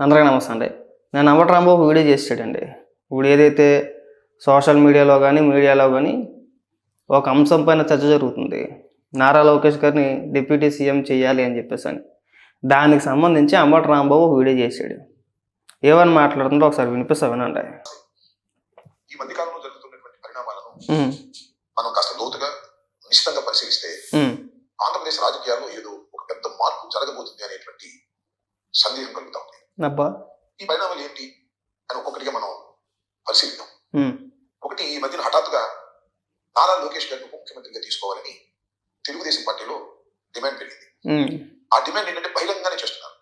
అందరికీ నమస్తే అండి. నేను అంబటి రాంబాబు ఒక వీడియో చేసాడండి ఇప్పుడు ఏదైతే సోషల్ మీడియాలో కానీ మీడియాలో కానీ ఒక అంశం పైన చర్చ జరుగుతుంది. నారా లోకేష్ గారిని డిప్యూటీ సీఎం చేయాలి అని చెప్పేసి అని. దానికి సంబంధించి అంబటి రాంబాబు ఒక వీడియో చేశాడు ఏమని మాట్లాడుతుందో ఒకసారి వినిపిస్తా వినండి ఈ మధ్య కాలంలో జరుగుతున్నటువంటి పరిణామాలను మనం కాస్త లోతుగా నిశ్చితంగా పరిశీలిస్తే ఆంధ్రప్రదేశ్ రాజకీయాల్లో ఏదో ఒక పెద్ద మార్పు జరగబోతుంది అనేటువంటి సందేహం కలుగుతా అబ్బా. ఈ పరిణామాలు ఏంటి అని ఒక్కొక్కటిగా మనం పరిశీలిద్దాం. ఒకటి ఈ మధ్యన హఠాత్తుగా నారా లోకేష్ గారిని ముఖ్యమంత్రిగా తీసుకోవాలని తెలుగుదేశం పార్టీలో డిమాండ్ పెరిగింది. ఆ డిమాండ్ ఏంటంటే బహిరంగంగానే చేస్తున్నారు.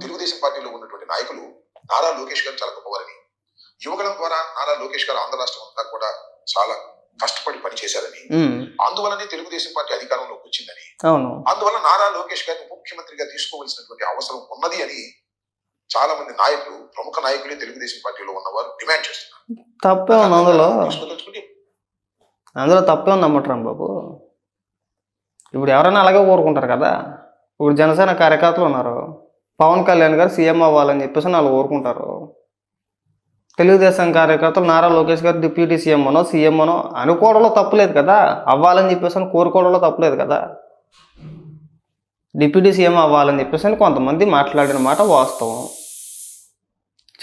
తెలుగుదేశం పార్టీలో ఉన్నటువంటి నాయకులు నారా లోకేష్ గారు చలకపోవాలని యువగళం ద్వారా నారా లోకేష్ గారు ఆంధ్ర రాష్ట్రం అంతా కూడా చాలా కష్టపడి పనిచేశారని ఉమ్, అందువల్లనే తెలుగుదేశం పార్టీ అధికారంలోకి వచ్చిందని అందువల్ల నారా లోకేష్ గారిని ముఖ్యమంత్రిగా తీసుకోవాల్సినటువంటి అవసరం ఉన్నది అని చాలా మంది నాయకులు ప్రముఖ నాయకులే తెలుగుదేశం పార్టీలో ఉన్నవారు డిమాండ్ చేస్తున్నారు. తప్పే ఉంది అందులో. అందులో తప్పే ఉంది అంబటి రాంబాబు. ఇప్పుడు ఎవరైనా అలాగే కోరుకుంటారు కదా. ఇప్పుడు జనసేన కార్యకర్తలు ఉన్నారు. పవన్ కళ్యాణ్ గారు సీఎం అవ్వాలని చెప్పేసి వాళ్ళు కోరుకుంటారు తెలుగుదేశం కార్యకర్తలు నారా లోకేష్ గారు డిప్యూటీ సీఎం అనో సీఎం అనో అనుకోవడంలో తప్పులేదు కదా. అవ్వాలని చెప్పేసి అని కోరుకోవడంలో తప్పులేదు కదా. డిప్యూటీ సీఎం అవ్వాలని చెప్పేసి అని కొంతమంది మాట్లాడిన మాట వాస్తవం.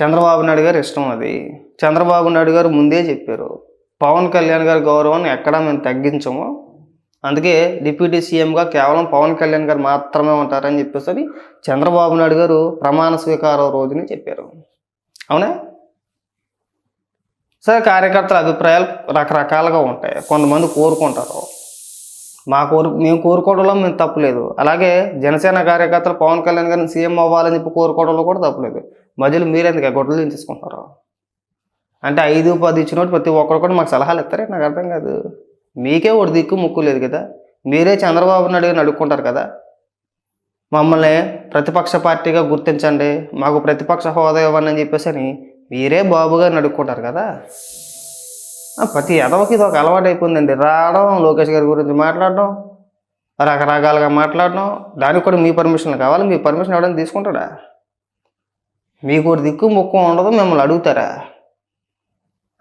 చంద్రబాబు నాయుడు గారు ఇష్టం అది. చంద్రబాబు నాయుడు గారు ముందే చెప్పారు పవన్ కళ్యాణ్ గారి గౌరవాన్ని ఎక్కడా మేము తగ్గించము. అందుకే డిప్యూటీ సీఎంగా కేవలం పవన్ కళ్యాణ్ గారు మాత్రమే ఉంటారని చెప్పేసి చంద్రబాబు నాయుడు గారు ప్రమాణ స్వీకారం రోజుని చెప్పారు. అవునా? సరే కార్యకర్తల అభిప్రాయాలు రకరకాలుగా ఉంటాయి. కొంతమంది కోరుకుంటారు. మా కోరు మేము కోరుకోవడంలో మేము తప్పులేదు అలాగే జనసేన కార్యకర్తలు పవన్ కళ్యాణ్ గారిని సీఎం అవ్వాలని చెప్పి కోరుకోవడంలో కూడా తప్పులేదు మధ్యలో మీరెందుకు గొడ్డలు దించేసుకుంటారు అంటే ఐదు పది ఇచ్చినట్టు ప్రతి ఒక్కరు కూడా మాకు సలహాలు ఇస్తారే? నాకు అర్థం కాదు. మీకే ఒకటి దిక్కు ముక్కు లేదు కదా. మీరే చంద్రబాబు నాయుడు గారిని అడుక్కుంటారు కదా. మమ్మల్ని ప్రతిపక్ష పార్టీగా గుర్తించండి. మాకు ప్రతిపక్ష హోదా ఇవ్వండి అని చెప్పేసి అని మీరే బాబు గారిని అడుక్కుంటారు కదా. ప్రతి ఎదవకి ఇది ఒక అలవాటు అయిపోయిందండి రావడం లోకేష్ గారి గురించి మాట్లాడడం రకరకాలుగా మాట్లాడడం దానికి కూడా మీ పర్మిషన్ కావాలి. మీ పర్మిషన్ ఎవడైనా తీసుకుంటాడా మీకు దిక్కు ముక్కు ఉండదు మిమ్మల్ని అడుగుతారా?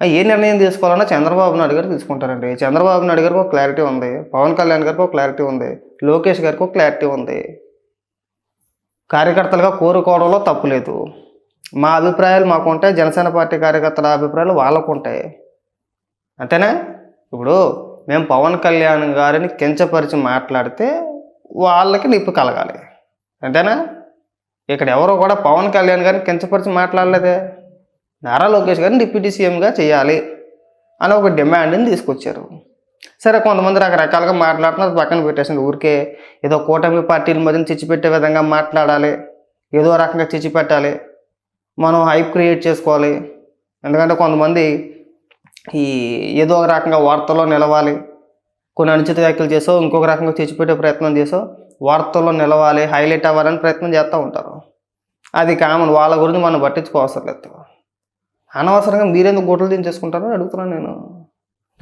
ఏ నిర్ణయం తీసుకోవాలన్నా చంద్రబాబు నాయుడు గారు తీసుకుంటారండి. చంద్రబాబు నాయుడు గారికి ఒక క్లారిటీ ఉంది. పవన్ కళ్యాణ్ గారికి ఒక క్లారిటీ ఉంది. లోకేష్ గారికి ఒక క్లారిటీ ఉంది. కార్యకర్తలుగా కోరుకోవడంలో తప్పు లేదు. మా అభిప్రాయాలు మాకు ఉంటాయి జనసేన పార్టీ కార్యకర్తల అభిప్రాయాలు వాళ్ళకు ఉంటాయి అంతేనా? ఇప్పుడు మేము పవన్ కళ్యాణ్ గారిని కించపరిచి మాట్లాడితే వాళ్ళకి నిప్పు కలగాలి. అంతేనా? ఇక్కడ ఎవరో కూడా పవన్ కళ్యాణ్ గారిని కించపరిచి మాట్లాడలేదే. నారా లోకేష్ గారిని డిప్యూటీ సీఎంగా చేయాలి అని ఒక డిమాండ్ని తీసుకొచ్చారు. సరే కొంతమంది రకరకాలుగా మాట్లాడుతున్నారు. పక్కన పెట్టేసింది ఊరికే ఏదో కూటమి పార్టీల మధ్యన చిచ్చిపెట్టే విధంగా మాట్లాడాలి. ఏదో రకంగా చిచ్చిపెట్టాలి మనం హైప్ క్రియేట్ చేసుకోవాలి. ఎందుకంటే కొంతమంది ఈ ఏదో ఒక రకంగా వార్తల్లో నిలవాలి. కొన్ని అనుచిత వ్యాఖ్యలు చేసో ఇంకొక రకంగా తెచ్చిపెట్టే ప్రయత్నం చేసో వార్తల్లో నిలవాలి హైలైట్ అవ్వాలని ప్రయత్నం చేస్తూ ఉంటారు. అది కామన్ వాళ్ళ గురించి మనం పట్టించుకోవసరం లేదు. అనవసరంగా మీరెందుకు గుట్టలు దించేసుకుంటారో అడుగుతున్నాను నేను.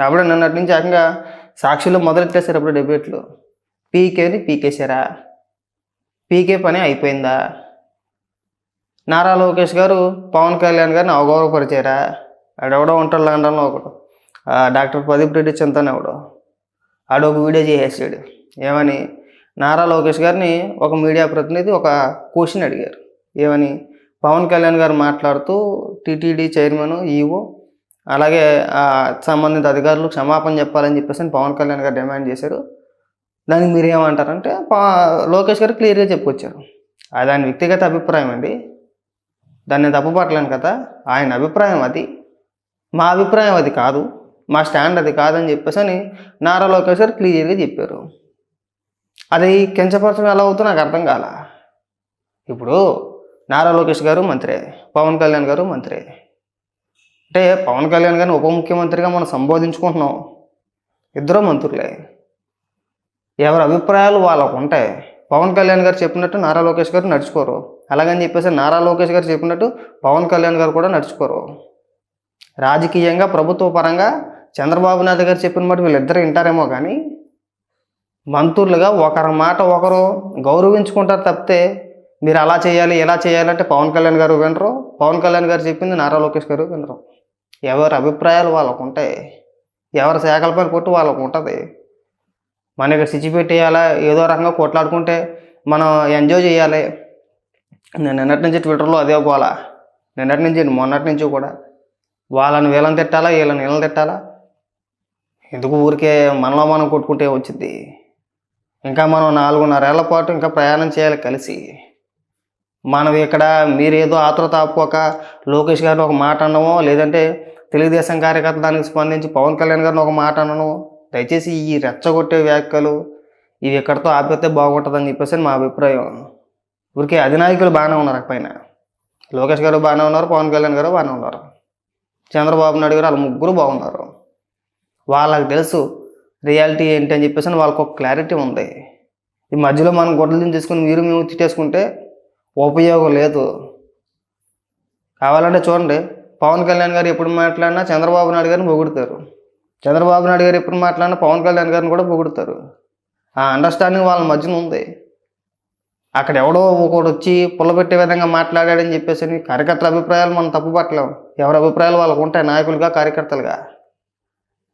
అప్పుడే నిన్నటి నుంచి ఏకంగా సాక్షులు మొదలెట్టేశారు అప్పుడు డిబేట్లు. పీకేని పీకేశారా? పీకే పని అయిపోయిందా? నారా లోకేష్ గారు పవన్ కళ్యాణ్ గారిని అవగౌరవపరిచారా? ఆడెవడో ఉంటాడు లండన్లో ఒకడు. డాక్టర్ ప్రదీప్ రెడ్డి చింతన్ ఎవడో ఆడు ఒక వీడియో చేసేసాడు. ఏమని? నారా లోకేష్ గారిని ఒక మీడియా ప్రతినిధి ఒక క్వశ్చన్ అడిగారు. ఏమని? పవన్ కళ్యాణ్ గారు మాట్లాడుతూ టీటీడీ చైర్మన్ ఈఓ అలాగే సంబంధిత అధికారులు క్షమాపణ చెప్పాలని చెప్పేసి పవన్ కళ్యాణ్ గారు డిమాండ్ చేశారు. దానికి మీరు ఏమంటారంటే పా- లోకేష్ గారు క్లియర్గా చెప్పుకొచ్చారు. అది ఆయన వ్యక్తిగత అభిప్రాయం అండి. దాన్ని నేను తప్పుపట్టలేను కదా. ఆయన అభిప్రాయం అది. మా అభిప్రాయం అది కాదు మా స్టాండ్ అది కాదని చెప్పేసి అని నారా లోకేష్ గారు క్లియర్గా చెప్పారు. అది కించపరచడం ఎలా అవుతుందో నాకు అర్థం కాల. ఇప్పుడు నారా లోకేష్ గారు మంత్రే పవన్ కళ్యాణ్ గారు మంత్రే. అంటే పవన్ కళ్యాణ్ గారిని ఉప ముఖ్యమంత్రిగా మనం సంబోధించుకుంటున్నాం. ఇద్దరు మంత్రులే. ఎవరి అభిప్రాయాలు వాళ్ళకు ఉంటాయి. పవన్ కళ్యాణ్ గారు చెప్పినట్టు నారా లోకేష్ గారు నడుచుకోరు. అలాగని చెప్పేసి నారా లోకేష్ గారు చెప్పినట్టు పవన్ కళ్యాణ్ గారు కూడా నడుచుకోరు. రాజకీయంగా ప్రభుత్వ పరంగా చంద్రబాబు నాయుడు గారు చెప్పిన మాట వీళ్ళిద్దరు వింటారేమో కానీ మంత్రులుగా ఒకరి మాట ఒకరు గౌరవించుకుంటారు తప్పితే మీరు అలా చేయాలి ఇలా చేయాలంటే పవన్ కళ్యాణ్ గారు వినరు. పవన్ కళ్యాణ్ గారు చెప్పింది నారా లోకేష్ గారు వినరు. ఎవరి అభిప్రాయాలు వాళ్ళకు ఉంటాయి. ఎవరి శాఖలపై కొట్టు వాళ్ళకు ఉంటుంది. మన ఇక్కడ సిచ్చి పెట్టేయాలా? ఏదో రకంగా కొట్లాడుకుంటే మనం ఎంజాయ్ చేయాలి. నేను నిన్నటి నుంచి ట్విట్టర్లో అదే గోల. నిన్నటి నుంచి మొన్నటి నుంచి కూడా వాళ్ళని వీళ్ళని తిట్టాలా వీళ్ళని వీళ్ళని తిట్టాలా? ఎందుకు ఊరికే మనలో మనం కొట్టుకుంటే వచ్చింది? ఇంకా మనం నాలుగున్నరేళ్ళ పాటు ఇంకా ప్రయాణం చేయాలి కలిసి. మనం ఇక్కడ మీరేదో ఏదో ఆతృత ఆపుకోక లోకేష్ గారిని ఒక మాట అనడమో లేదంటే తెలుగుదేశం కార్యకర్త దానికి స్పందించి పవన్ కళ్యాణ్ గారిని ఒక మాట అనడం దయచేసి ఈ రెచ్చగొట్టే వ్యాఖ్యలు ఇవి ఎక్కడితో ఆపితే బాగుంటుందని చెప్పేసి మా అభిప్రాయం. ఊరికే అధినాయకులు బాగానే ఉన్నారు పైన. లోకేష్ గారు బాగానే ఉన్నారు పవన్ కళ్యాణ్ గారు బాగానే ఉన్నారు. చంద్రబాబు నాయుడు గారు వాళ్ళ ముగ్గురు బాగున్నారు. వాళ్ళకి తెలుసు రియాలిటీ ఏంటి అని చెప్పేసి వాళ్ళకి ఒక క్లారిటీ ఉంది. ఈ మధ్యలో మనం గొడ్డలు తీసుకుని మీరు మేము తిట్టేసుకుంటే ఉపయోగం లేదు. కావాలంటే చూడండి పవన్ కళ్యాణ్ గారు ఎప్పుడు మాట్లాడినా చంద్రబాబు నాయుడు గారిని పొగుడుతారు. చంద్రబాబు నాయుడు గారు ఎప్పుడు మాట్లాడినా పవన్ కళ్యాణ్ గారిని కూడా పొగుడుతారు. ఆ అండర్స్టాండింగ్ వాళ్ళ మధ్యన ఉంది. అక్కడ ఎవడో ఒకడు వచ్చి పుల్లబెట్టే విధంగా మాట్లాడాడని చెప్పేసి కార్యకర్తల అభిప్రాయాలు మనం తప్పుపట్టలేం ఎవరి అభిప్రాయాలు వాళ్ళకు ఉంటాయి నాయకులుగా కార్యకర్తలుగా.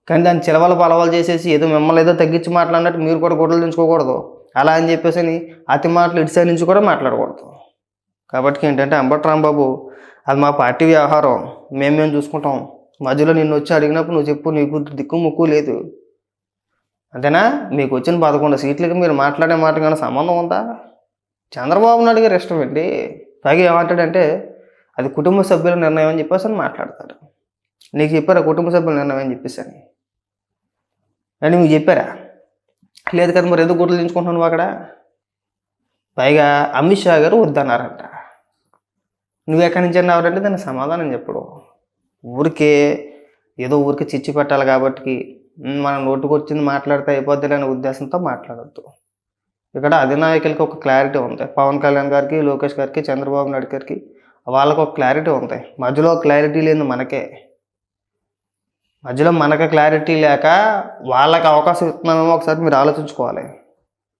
కానీ దాన్ని చిలవల పలవలు చేసేసి ఏదో మిమ్మల్ని ఏదో తగ్గించి మాట్లాడినట్టు మీరు కూడా గొడవలు దించుకోకూడదు అలా అని చెప్పేసి అతి మాటలు ఇటు నుంచి కూడా మాట్లాడకూడదు. కాబట్టి ఏంటంటే అంబట్ రాంబాబు అది మా పార్టీ వ్యవహారం. మేము మేము చూసుకుంటాం. మధ్యలో నిన్ను వచ్చి అడిగినప్పుడు నువ్వు చెప్పు నీకు దిక్కు ముక్కు లేదు. అంతేనా? మీకు వచ్చిన పదకొండు సీట్లకి మీరు మాట్లాడే మాట కానీ సంబంధం ఉందా? చంద్రబాబు నాయుడు గారు ఇష్టం అండి. పైగా ఏమంటాడంటే అది కుటుంబ సభ్యుల నిర్ణయం అని చెప్పేసి అని మాట్లాడతాడు. నీకు చెప్పారా కుటుంబ సభ్యుల నిర్ణయం అని చెప్పేసి అని? అని మీకు చెప్పారా? లేదు కదా మరి ఎందుకు గుడ్లు దించుకుంటున్నావు అక్కడ? పైగా అమిత్ షా గారు వద్దన్నారంట. నువ్వు ఎక్కడి నుంచి అన్నావంటే దానికి సమాధానం చెప్పడు. ఊరికే ఏదో ఊరికి చిచ్చి పెట్టాలి కాబట్టి మనం నోటుకు వచ్చింది మాట్లాడితే అయిపోద్ది అనే ఉద్దేశంతో మాట్లాడద్దు. ఇక్కడ అధినాయకులకి ఒక క్లారిటీ ఉంది. పవన్ కళ్యాణ్ గారికి లోకేష్ గారికి చంద్రబాబు నాయుడు గారికి వాళ్ళకు ఒక క్లారిటీ ఉంది. మధ్యలో క్లారిటీ లేదు మనకే. మధ్యలో మనకు క్లారిటీ లేక వాళ్ళకి అవకాశం ఇస్తున్నామేమో ఒకసారి మీరు ఆలోచించుకోవాలి.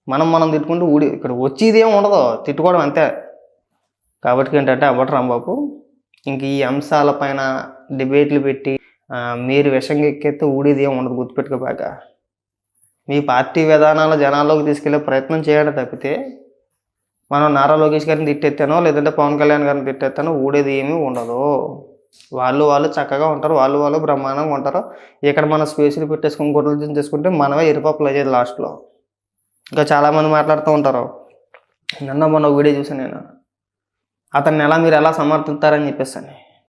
మనం మనం తిట్టుకుంటూ ఊడి ఇక్కడ వచ్చేది ఏం ఉండదు. తిట్టుకోవడం అంతే. కాబట్టి ఏంటంటే అవ్వట రాంబాబు. ఇంక ఈ అంశాలపైన డిబేట్లు పెట్టి మీరు విషంగా ఎక్కేస్తే ఊడేది ఏమి ఉండదు గుర్తుపెట్టుకోబాక మీ పార్టీ విధానాలు జనాల్లోకి తీసుకెళ్ళే ప్రయత్నం చేయండి తప్పితే మనం నారా లోకేష్ గారిని తిట్టెత్తానో లేదంటే పవన్ కళ్యాణ్ గారిని తిట్టెత్తానో ఊడేది ఏమీ ఉండదు. వాళ్ళు వాళ్ళు చక్కగా ఉంటారు వాళ్ళు వాళ్ళు బ్రహ్మాండంగా ఉంటారు. ఇక్కడ మన స్పేస్లు పెట్టేసుకుని గొడవలు చేసుకుంటే మనమే ఇరుపప్పులు అయ్యేది లాస్ట్లో. ఇంకా చాలామంది మాట్లాడుతూ ఉంటారు. నిన్న మొన్న వీడియో చూసాను నేను. అతన్ని ఎలా మీరు ఎలా సమర్థిస్తారని చెప్పేసి అని.